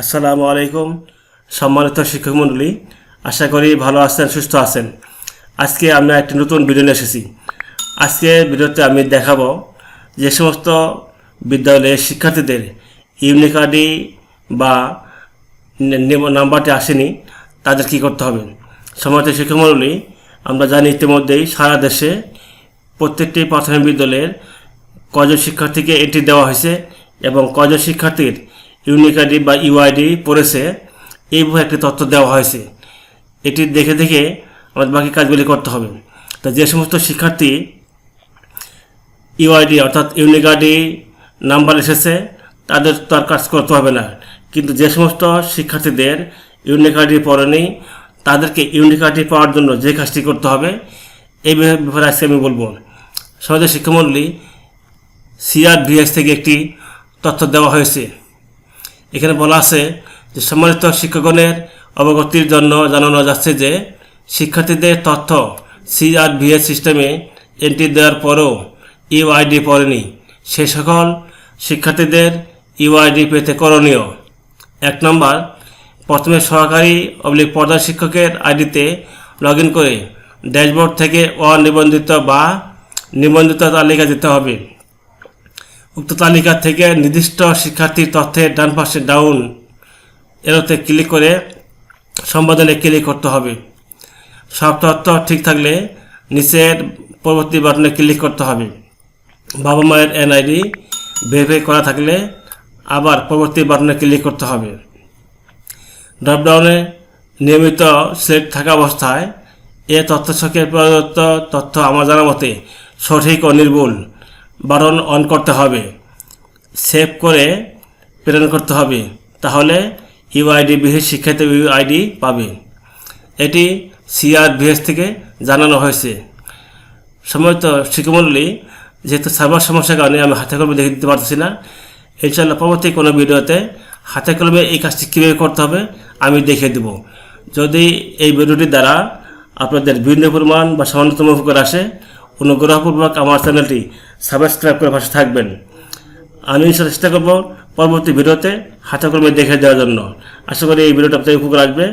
আসসালামু আলাইকুম, সম্মানিত শিক্ষক মণ্ডলী আশা করি ভালো আছেন, সুস্থ আছেন। আজকে আমরা একটি নতুন ভিডিও নিয়ে এসেছি। আজকে ভিডিওতে আমি দেখাবো যে সমস্ত বিদ্যালয়ের শিক্ষার্থীদের ইউনিক আইডি বা নাম্বারটি আসেনি, তাদের কি করতে হবে? সম্মানিত শিক্ষক আমরা জানি ইতিমধ্যেই সারা দেশে প্রত্যেকটি প্রাথমিক বিদ্যালয়ের কজন শিক্ষার্থীকে এটি দেওয়া হয়েছে এবং কজন শিক্ষার্থীর ইউনিক আইডি বা ইউআইডি পড়েছে এইভাবে একটি তথ্য দেওয়া হয়েছে। এটি দেখে দেখে আমাদের বাকি কাজগুলি করতে হবে। তা যে সমস্ত শিক্ষার্থী ইউআইডি অর্থাৎ ইউনিক আইডি নাম্বার এসেছে, তাদের তো আর কাজ করতে হবে না। কিন্তু যে সমস্ত শিক্ষার্থীদের ইউনিক আইডি পড়েনি, তাদেরকে ইউনিক আইডি পাওয়ার জন্য যে কাজটি করতে হবে, এই ব্যাপারে আজকে আমি বলব। সমাজের শিক্ষামণ্ডলী সিআরবিএস থেকে একটি তথ্য দেওয়া হয়েছে। এখানে বলা আছে যে সম্মানিত শিক্ষকগণের অবগতির জন্য জানানো যাচ্ছে যে শিক্ষার্থীদের তথ্য সিআরবিএস সিস্টেমে এন্ট্রি দেওয়ার পরও ইউআইডি পড়েনি। সে সকল শিক্ষার্থীদের ইউআইডি পেতে করণীয়। এক নম্বর, প্রথমে সহকারী অবলিক প্রধান শিক্ষকের আইডিতে লগ করে ড্যাশবোর্ড থেকে অনিবন্ধিত বা নিবন্ধিত তালিকা দিতে হবে। উক্ত তালিকা থেকে নির্দিষ্ট শিক্ষার্থীর তথ্যের ডান পাশে ডাউন এরোতে ক্লিক করে সম্পাদনে ক্লিক করতে হবে। সব তথ্য ঠিক থাকলে নিচের পরবর্তী বাটনে ক্লিক করতে হবে। বাবা মায়ের এনআইডি ভেরিফাই করা থাকলে আবার পরবর্তী বাটনে ক্লিক করতে হবে। ড্রপডাউনে নিয়মিত সিলেক্ট থাকা অবস্থায় এ তথ্য ছকের প্রদত্ত তথ্য আমার জানা মতে সঠিক ও নির্ভুল। বাটন অন করতে হবে। সেভ করে প্রেরণ করতে হবে। তাহলে ইউআইডি বিহীন শিক্ষার্থী ইউআইডি পাবে। এটি সিআরবিএস থেকে জানানো হয়েছে। সম্মানিত শিক্ষামণ্ডলী যেহেতু সার্ভার সমস্যার কারণে আমি হাতে কলমে দেখে দিতে পারতেছি না ইনশাল্লাহ পরবর্তী কোনো ভিডিওতে হাতে কলমে এই কাজটি কীভাবে করতে হবে আমি দেখিয়ে দেব। যদি এই ভিডিওটির দ্বারা আপনাদের ভিন্ন পরিমাণ বা সামান্যতম উপকার আসে, অনুগ্রহপূর্বক আমার চ্যানেলটি সাবস্ক্রাইব করে পাশে থাকবেন। আমি চেষ্টা করব পরবর্তী ভিডিওতে হাতে কলমে দেখে দেওয়ার জন্য। আশা করি এই ভিডিওটা আপনাদের উপকার আসবে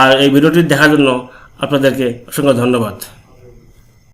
আর এই ভিডিওটি দেখার জন্য আপনাদেরকে অসংখ্য ধন্যবাদ।